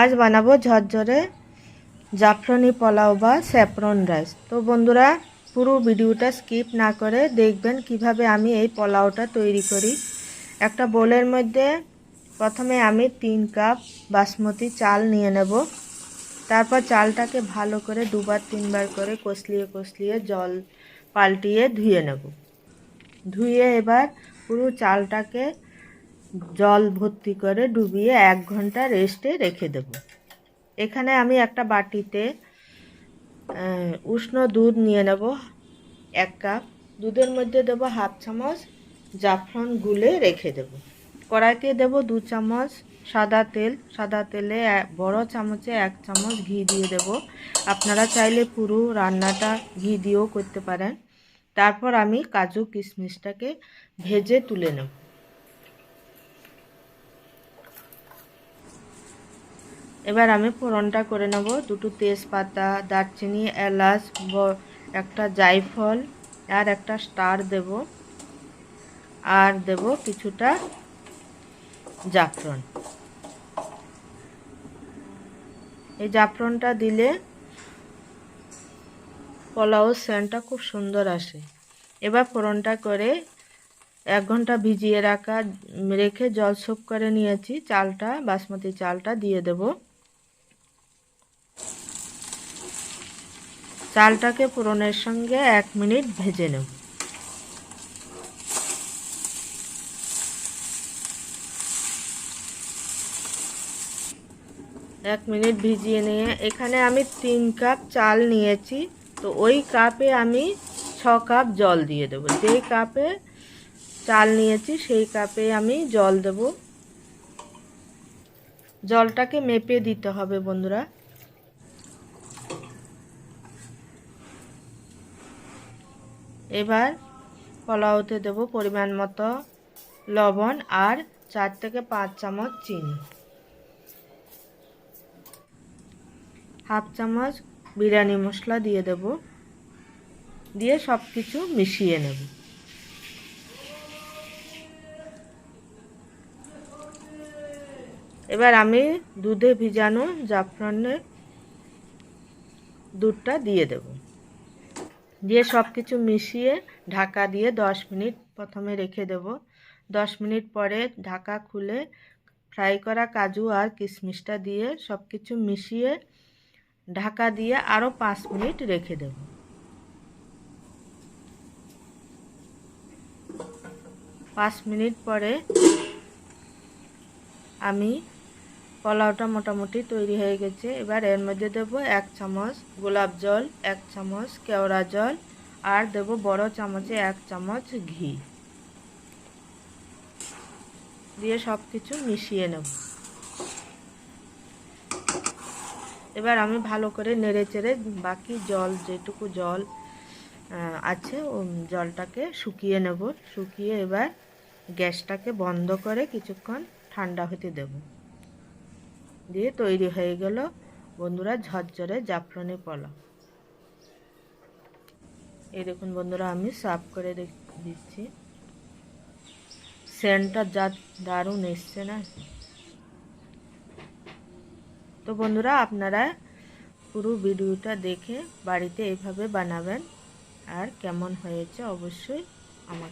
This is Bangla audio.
আজ বানাবো ঝরঝরে জাফরানি পোলাও বা স্যাফরন রাইস। তো বন্ধুরা, পুরো ভিডিওটা স্কিপ না করে দেখবেন কীভাবে আমি এই পোলাওটা তৈরি করি। একটা বোলের মধ্যে প্রথমে আমি তিন কাপ বাসমতি চাল নিয়ে নেব। তারপর চালটাকে ভালো করে দুবার, তিনবার করে কষলিয়ে কষলিয়ে জল পাল্টিয়ে ধুয়ে নেব। ধুয়ে এবার পুরো চালটাকে জল ভর্তি করে ডুবিয়ে এক ঘণ্টা রেস্টে রেখে দেব। এখানে আমি একটা বাটিতে উষ্ণ দুধ নিয়ে নেব, এক কাপ। দুধের মধ্যে দেব হাফ চামচ জাফরান গুলে রেখে দেব। কড়াইতে দেব দু চামচ সাদা তেল। সাদা তেলে বড় চামচে এক চামচ ঘি দিয়ে দেব। আপনারা চাইলে পুরো রান্নাটা ঘি দিয়েও করতে পারেন। তারপর আমি কাজু কিশমিশটাকে ভেজে তুলে নেব। এবার আমি ফোড়নটা করে নেব। দুটো তেজপাতা, দারচিনি, এলাচ একটা জায়ফল আর একটা স্টার দেব। আর দেব কিছুটা জাফরন। এই জাফরনটা দিলে পোলাও সেন্টটা খুব সুন্দর আসে। এবার ফোড়নটা করে এক ঘণ্টা ভিজিয়ে রাখা, রেখে জল সোপ করে নিয়েছি। চালটা, বাসমতি চালটা দিয়ে দেব। চালটাকে ফোড়নের সঙ্গে এক মিনিট ভেজে নেব। এক মিনিট ভিজিয়ে নিয়ে এখানে আমি তিন কাপ চাল নিয়েছি, তো ওই কাপে আমি ছ কাপ জল দিয়ে দেবো। যেই কাপে চাল নিয়েছি, সেই কাপে আমি জল দেব। জলটাকে মেপে দিতে হবে বন্ধুরা। এবার পোলাওতে দেব পরিমাণ মতো লবণ আর চার থেকে পাঁচ চামচ চিনি। হাফ চামচ বিরিয়ানি মশলা দিয়ে দেব। দিয়ে সব কিছু মিশিয়ে নেব। এবার আমি দুধে ভিজানো জাফরানের দুধটা দিয়ে দেব। দিয়ে সব কিছু মিশিয়ে ঢাকা দিয়ে দশ মিনিট প্রথমে রেখে দেব। দশ মিনিট পরে ঢাকা খুলে ফ্রাই করা কাজু আর কিশমিশটা দিয়ে সব কিছু মিশিয়ে ঢাকা দিয়ে আরও পাঁচ মিনিট রেখে দেব। পাঁচ মিনিট পরে আমি পোলাওটা মোটামুটি তৈরি হয়ে গেছে। এবার এর মধ্যে দেবো এক চামচ গোলাপ জল, এক চামচ কেওড়া জল, আর দেব বড় চামচে এক চামচ ঘি। দিয়ে সব কিছু মিশিয়ে নেব। এবার আমি ভালো করে নেড়ে চেড়ে বাকি জল, যেটুকু জল আছে ও জলটাকে শুকিয়ে নেব। শুকিয়ে এবার গ্যাসটাকে বন্ধ করে কিছুক্ষণ ঠান্ডা হতে দেব। দিয়ে তৈরি হয়ে গেল বন্ধুরা ঝরঝরে জাফরানি পোলাও এই দেখুন বন্ধুরা, আমি সাফ করে দিচ্ছি। সেন্টটা যা দারুণ এসছে না? তো বন্ধুরা, আপনারা পুরো ভিডিওটা দেখে বাড়িতে এইভাবে বানাবেন, আর কেমন হয়েছে অবশ্যই আমাকে